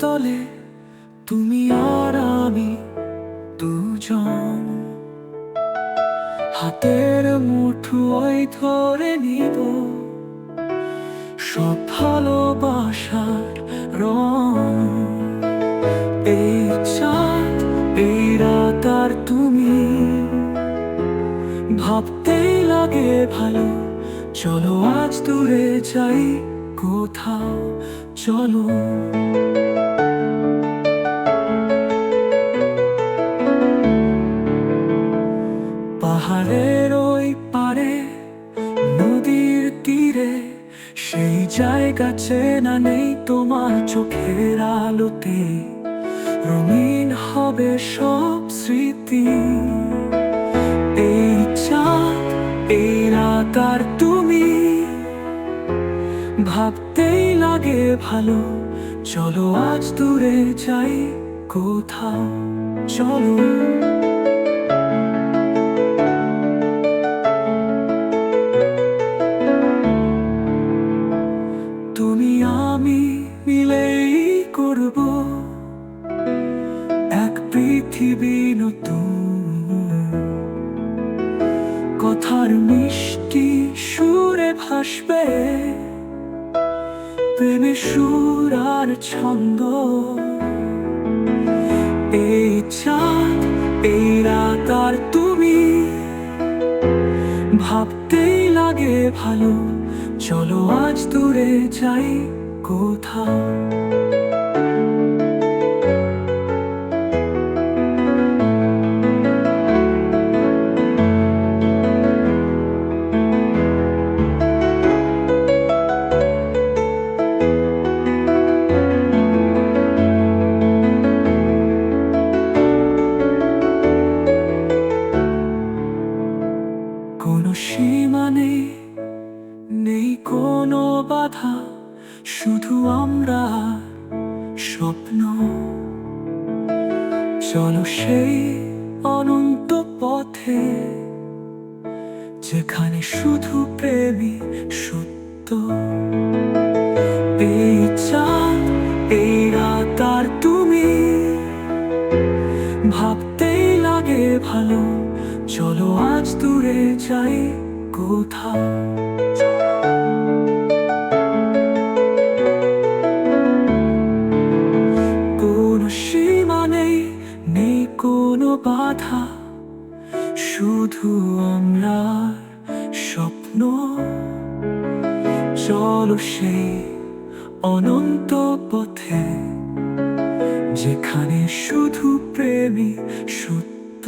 তলে তুমি আর আমি দুজন। হাতের মুঠোয় ধরে নিব সব ভালোবাসার রং। এই চাঁদ, এই রাত আর তুমি ভাবতেই লাগে ভালো। চলো আজ দূরে যাই। কোথাও চলো। পাহাড়ের ওই পারে নদীর তীরে, সেই জায়গা চেনা নেই তোমার চোখের আলোতে। রঙিন হবে সব স্মৃতি। এই চাঁদ, এই রাত আর ভাবতেই লাগে ভালো। চলো আজ দূরে যাই কোথাও। চলো। তুমি আমি মিলেই করব এক পৃথিবী নতুন। কথার মিষ্টি সুরে ভাসবে। প্রেমে সুর আর ছন্দ। এই চাঁদ, এই রাত আর তুমি ভাবতেই লাগে ভালো। চলো আজ দূরে যাই কোথাও। সীমা নেই নেই কোনো বাধা, শুধু আমরা স্বপ্ন। চলো সেই অনন্ত পথে, যেখানে শুধু প্রেমী সত্য। এই চাঁদ এই রাত আর তুমি, ভাবতেই লাগে ভালো। চলো আজ দূরে যাই। কোথা কোনো সীমা নেই নেই কোনো বাধা। শুধু আমরা স্বপ্ন। চলো সেই অনন্ত পথে, যেখানে শুধু প্রেমী সত্য।